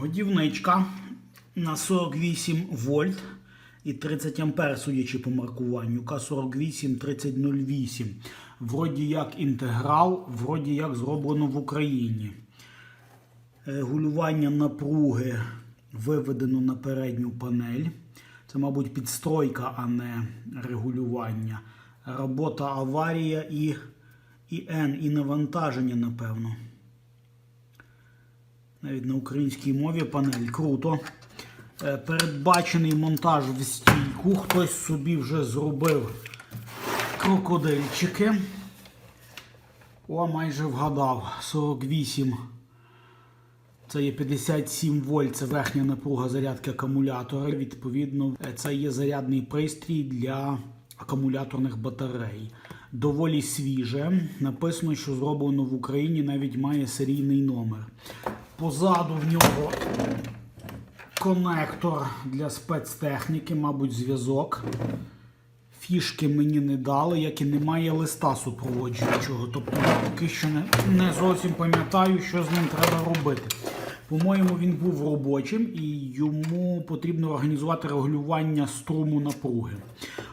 Годівничка на 48 вольт і 30 ампер, судячи по маркуванню. К48 3008. Вроді як інтеграл, вроді як зроблено в Україні. Регулювання напруги виведено на передню панель. Це, мабуть, підстройка, а не регулювання. Робота аварія і, і N, і навантаження, напевно. Навіть на українській мові панель. Круто. Е, Передбачений монтаж в стійку. Хтось собі вже зробив крокодильчики. О, майже вгадав. 48. Це є 57 вольт, це верхня напруга зарядки акумулятора. Відповідно, е, це є зарядний пристрій для акумуляторних батарей. Доволі свіже. Написано, що зроблено в Україні, навіть має серійний номер. Позаду в нього конектор для спецтехніки, мабуть, зв'язок. Фішки мені не дали, як і немає листа супроводжуючого. Тобто я поки що не, не зовсім пам'ятаю, що з ним треба робити. По-моєму, він був робочим і йому потрібно організувати регулювання струму напруги.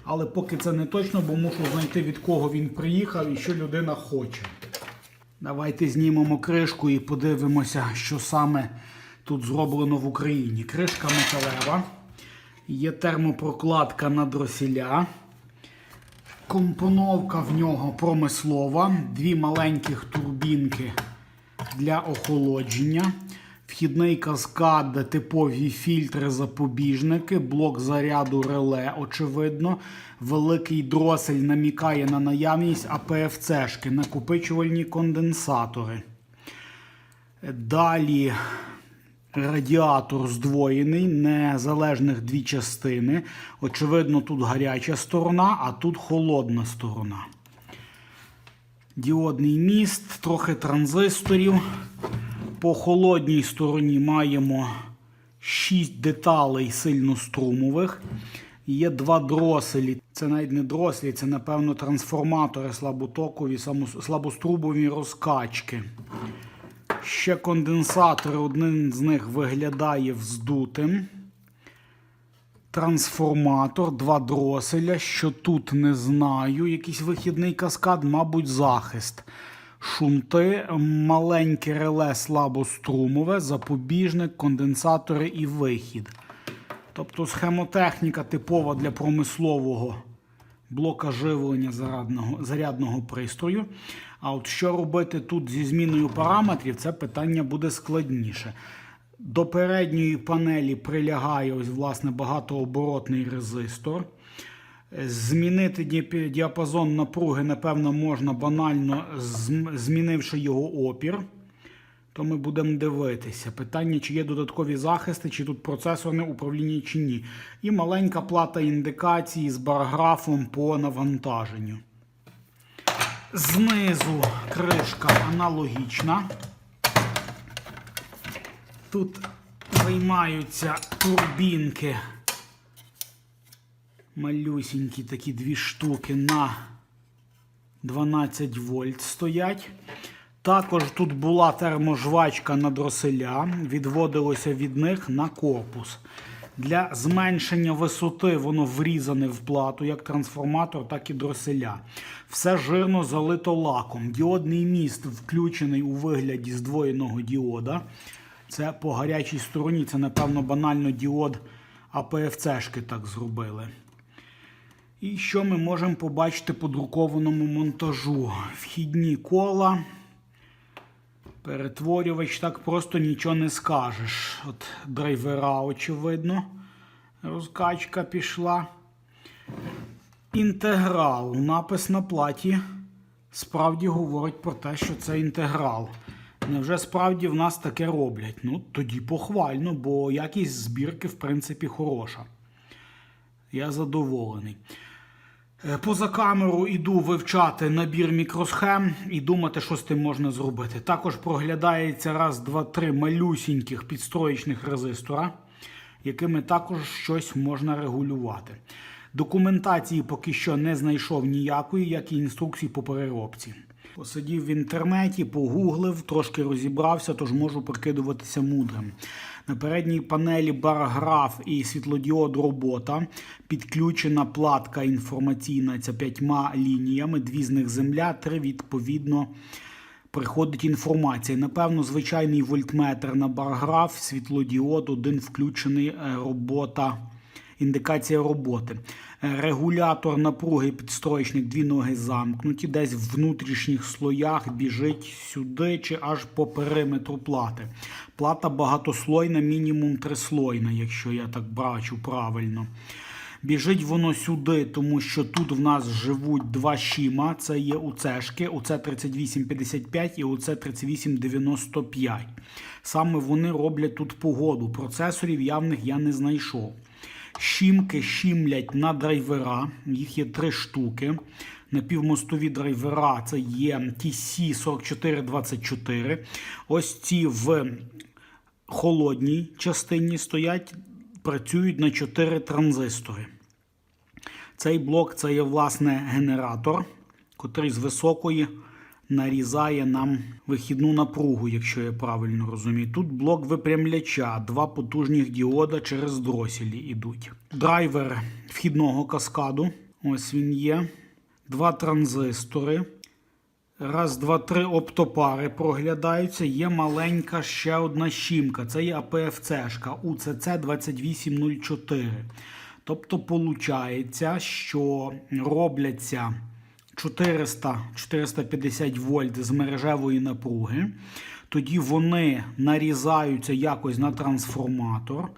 Але поки це не точно, бо мушу знайти від кого він приїхав і що людина хоче. Давайте знімемо кришку і подивимося, що саме тут зроблено в Україні. Кришка металева, є термопрокладка на дросіля. Компоновка в нього промислова, дві маленьких турбінки для охолодження, вхідний каскад, типові фільтри, запобіжники, блок заряду реле, очевидно. Великий дросель намікає на наявність АПФЦшки, накопичувальні конденсатори. Далі радіатор здвоєний, незалежних дві частини. Очевидно, тут гаряча сторона, а тут холодна сторона. Діодний міст, трохи транзисторів. По холодній стороні маємо 6 деталей сильнострумових. Є два дроселі. Це навіть не дроселі, це, напевно, трансформатори слаботокові, слабострубові розкачки. Ще конденсатор, один з них виглядає вздутим. Трансформатор, два дроселя. Що тут не знаю. Якийсь вихідний каскад, мабуть, захист. Шунти, маленьке реле слабострумове, запобіжник, конденсатори і вихід. Тобто схемотехніка типова для промислового блока живлення зарядного, зарядного пристрою. А от що робити тут зі зміною параметрів, це питання буде складніше. До передньої панелі прилягає ось, власне, багатооборотний резистор. Змінити діапазон напруги, напевно, можна банально змінивши його опір. То ми будемо дивитися. Питання, чи є додаткові захисти, чи тут процесорне управління, чи ні. І маленька плата індикації з барграфом по навантаженню. Знизу кришка аналогічна. Тут виймаються турбінки. Малюсінькі такі дві штуки на 12 вольт стоять. Також тут була терможвачка на дроселя, відводилося від них на корпус. Для зменшення висоти воно врізане в плату, як трансформатор, так і дроселя. Все жирно залито лаком. Діодний міст включений у вигляді здвоєного діода. Це по гарячій стороні, це, напевно, банально діод АПФЦшки так зробили. І що ми можемо побачити по друкованому монтажу? Вхідні кола. Перетворювач так просто нічого не скажеш. От драйвера, очевидно. Розкачка пішла. Інтеграл. Напис на платі справді говорить про те, що це інтеграл. Невже справді в нас таке роблять? Ну, тоді похвально, бо якість збірки, в принципі, хороша. Я задоволений. Е, Поза камеру іду вивчати набір мікросхем і думати, що з тим можна зробити. Також проглядається раз, два, три малюсіньких підстроєчних резистора, якими також щось можна регулювати. Документації поки що не знайшов ніякої, як і інструкцій по переробці. Посидів в інтернеті, погуглив, трошки розібрався, тож можу прикидуватися мудрим. На передній панелі бараграф і світлодіод робота. Підключена платка інформаційна ця п'ятьма лініями, дві з них земля, три відповідно приходить інформація. Напевно, звичайний вольтметр на барграф, світлодіод, один включений е, робота, індикація роботи. Е, Регулятор напруги підстроєчник, дві ноги замкнуті, десь в внутрішніх слоях біжить сюди чи аж по периметру плати. Плата багатослойна, мінімум трислойна, якщо я так бачу правильно. Біжить воно сюди, тому що тут в нас живуть два шіма. Це є УЦшки, УЦ 3855 і УЦ 3895. Саме вони роблять тут погоду. Процесорів явних я не знайшов. Щімки щімлять на драйвера, їх є три штуки. Напівмостові драйвера це є TC4424. Ось ці в холодній частині стоять, працюють на 4 транзистори. Цей блок це є власне генератор, котрий з високої нарізає нам вихідну напругу, якщо я правильно розумію. Тут блок випрямляча, два потужних діода через дроселі йдуть. Драйвер вхідного каскаду. Ось він є. Два транзистори. Раз, два, три оптопари проглядаються. Є маленька ще одна щімка. Це є АПФЦшка UCC 2804. Тобто, виходить, що робляться 400-450 вольт з мережевої напруги. Тоді вони нарізаються якось на трансформатор.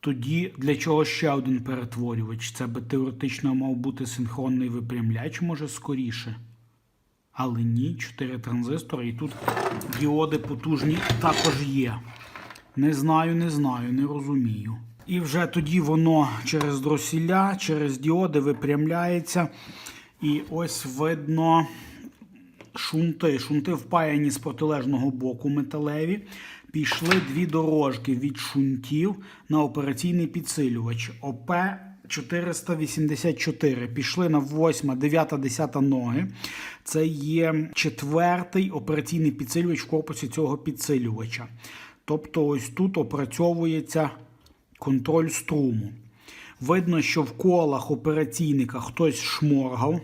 Тоді для чого ще один перетворювач? Це би теоретично мав бути синхронний випрямляч, може скоріше. Але ні, 4 транзистори, і тут діоди потужні також є. Не знаю, не знаю, не розумію. І вже тоді воно через дросіля, через діоди випрямляється. І ось видно шунти. Шунти впаяні з протилежного боку металеві. Пішли дві дорожки від шунтів на операційний підсилювач. ОП 484. Пішли на 8, 9, 10 ноги. Це є четвертий операційний підсилювач в корпусі цього підсилювача. Тобто, ось тут опрацьовується контроль струму. Видно, що в колах операційника хтось шморгав,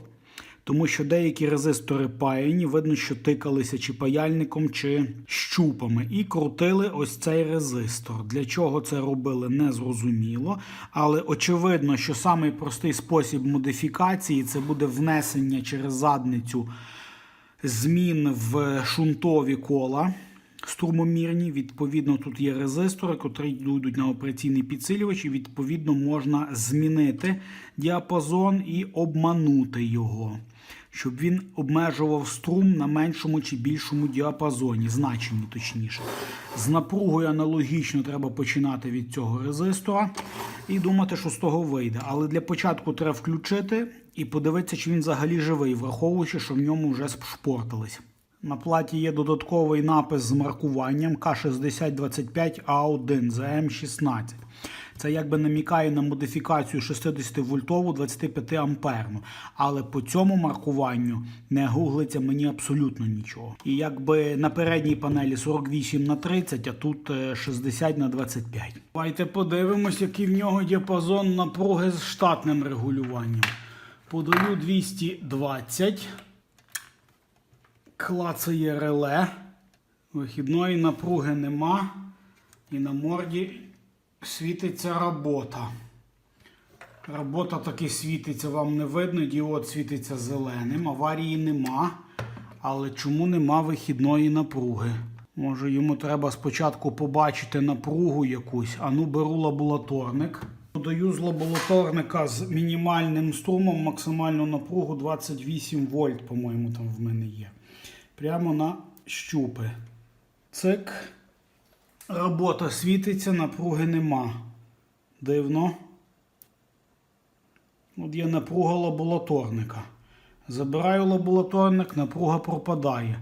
тому що деякі резистори паяні, видно, що тикалися чи паяльником, чи щупами, і крутили ось цей резистор. Для чого це робили, не зрозуміло. Але очевидно, що самий простий спосіб модифікації це буде внесення через задницю змін в шунтові кола струмомірні. Відповідно, тут є резистори, котрі йдуть на операційний підсилювач, і відповідно можна змінити діапазон і обманути його, щоб він обмежував струм на меншому чи більшому діапазоні, значенні точніше. З напругою аналогічно треба починати від цього резистора і думати, що з того вийде. Але для початку треба включити і подивитися, чи він взагалі живий, враховуючи, що в ньому вже шпортились. На платі є додатковий напис з маркуванням К6025А1 ЗМ16. Це якби намікає на модифікацію 60 вольтову 25 амперну. Але по цьому маркуванню не гуглиться мені абсолютно нічого. І якби на передній панелі 48 на 30, а тут е, 60 на 25. Давайте подивимось, який в нього діапазон напруги з штатним регулюванням. Подаю 220 клацає реле, вихідної напруги нема, і на морді світиться робота. Робота таки світиться, вам не видно, діод світиться зеленим, аварії нема. Але чому нема вихідної напруги? Може йому треба спочатку побачити напругу якусь. Ану беру лабораторник. Додаю з лабораторника з мінімальним струмом максимальну напругу 28 вольт, по-моєму, там в мене є прямо на щупи. Цик. Робота світиться, напруги нема. Дивно. От є напруга лабораторника. Забираю лабораторник, напруга пропадає.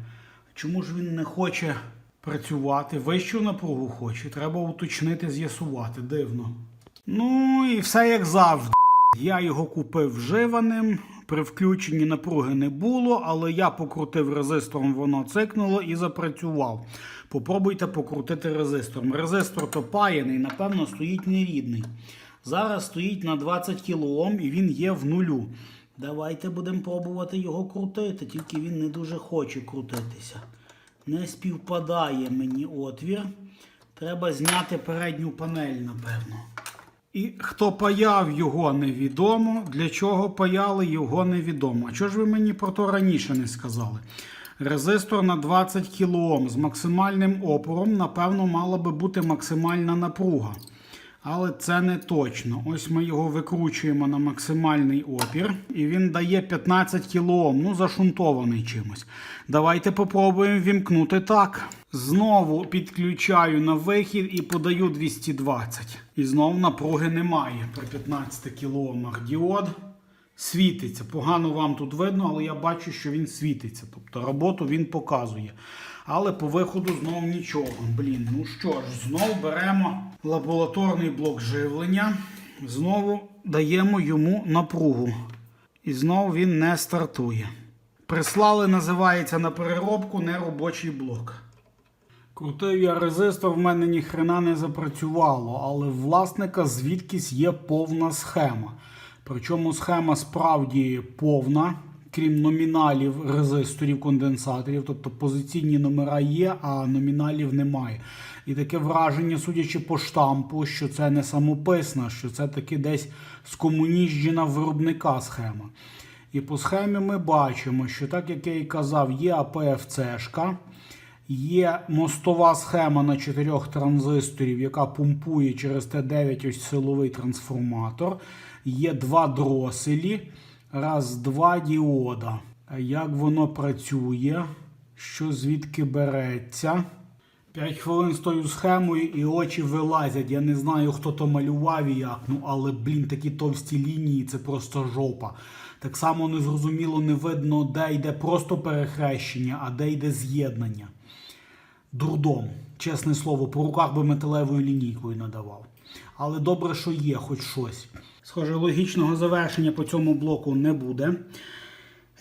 Чому ж він не хоче працювати? Вищу напругу хоче. Треба уточнити, з'ясувати. Дивно. Ну і все як завжди. Я його купив вживаним. При включенні напруги не було, але я покрутив резистором, воно цикнуло і запрацював. Попробуйте покрутити резистором. Резистор то паяний, напевно, стоїть нерідний. Зараз стоїть на 20 кОм і він є в нулю. Давайте будемо пробувати його крутити, тільки він не дуже хоче крутитися. Не співпадає мені отвір. Треба зняти передню панель, напевно. І хто паяв його невідомо, для чого паяли його невідомо. А чого ж ви мені про то раніше не сказали? Резистор на 20 кОм з максимальним опором, напевно, мала би бути максимальна напруга. Але це не точно. Ось ми його викручуємо на максимальний опір, і він дає 15 кОм, ну зашунтований чимось. Давайте попробуємо вімкнути так. Знову підключаю на вихід і подаю 220. І знову напруги немає при 15 кОм. Діод світиться. Погано вам тут видно, але я бачу, що він світиться. Тобто роботу він показує. Але по виходу знову нічого. Блін, ну що ж, знову беремо лабораторний блок живлення, знову даємо йому напругу. І знову він не стартує. Прислали, називається на переробку неробочий блок. Крутив я резистор, в мене ніхрена не запрацювало, але власника звідкись є повна схема. Причому схема справді повна, крім номіналів резисторів конденсаторів, тобто позиційні номера є, а номіналів немає. І таке враження, судячи по штампу, що це не самописна, що це таки десь скомуніжджена виробника схема. І по схемі ми бачимо, що так як я і казав, є АПФЦшка. Є мостова схема на чотирьох транзисторів, яка пумпує через Т9 ось силовий трансформатор. Є два дроселі, раз, два діода. Як воно працює? Що звідки береться? 5 хвилин стою схемою і очі вилазять. Я не знаю, хто то малював і як. Ну, але, блін, такі товсті лінії це просто жопа. Так само незрозуміло не видно, де йде просто перехрещення, а де йде з'єднання. Дурдом, чесне слово, по руках би металевою лінійкою надавав. Але добре, що є хоч щось. Схоже, логічного завершення по цьому блоку не буде.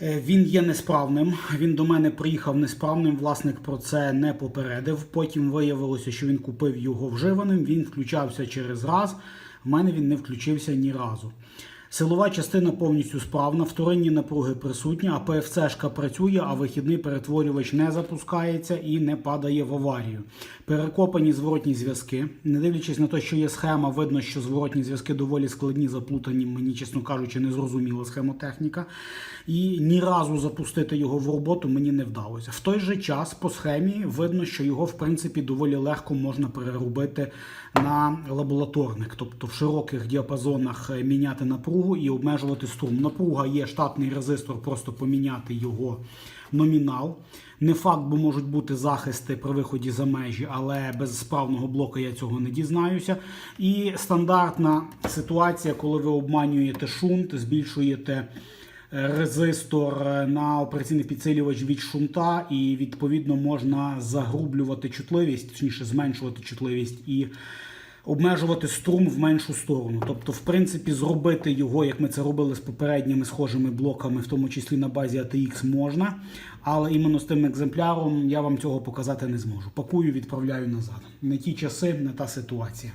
Е, Він є несправним. Він до мене приїхав несправним. Власник про це не попередив. Потім виявилося, що він купив його вживаним. Він включався через раз. В мене він не включився ні разу. Силова частина повністю справна, вторинні напруги присутні, а ПФЦшка працює, а вихідний перетворювач не запускається і не падає в аварію. Перекопані зворотні зв'язки. Не дивлячись на те, що є схема, видно, що зворотні зв'язки доволі складні, заплутані, мені, чесно кажучи, не зрозуміла схемотехніка. І ні разу запустити його в роботу мені не вдалося. В той же час по схемі видно, що його в принципі доволі легко можна переробити на лабораторник, тобто в широких діапазонах міняти напругу і обмежувати струм. Напруга є штатний резистор, просто поміняти його номінал. Не факт, бо можуть бути захисти при виході за межі, але без справного блоку я цього не дізнаюся. І стандартна ситуація, коли ви обманюєте шунт, збільшуєте резистор на операційний підсилювач від шунта, і відповідно можна загрублювати чутливість, точніше зменшувати чутливість і обмежувати струм в меншу сторону. Тобто, в принципі, зробити його, як ми це робили з попередніми схожими блоками, в тому числі на базі ATX, можна. Але іменно з тим екземпляром я вам цього показати не зможу. Пакую, відправляю назад. Не ті часи, не та ситуація.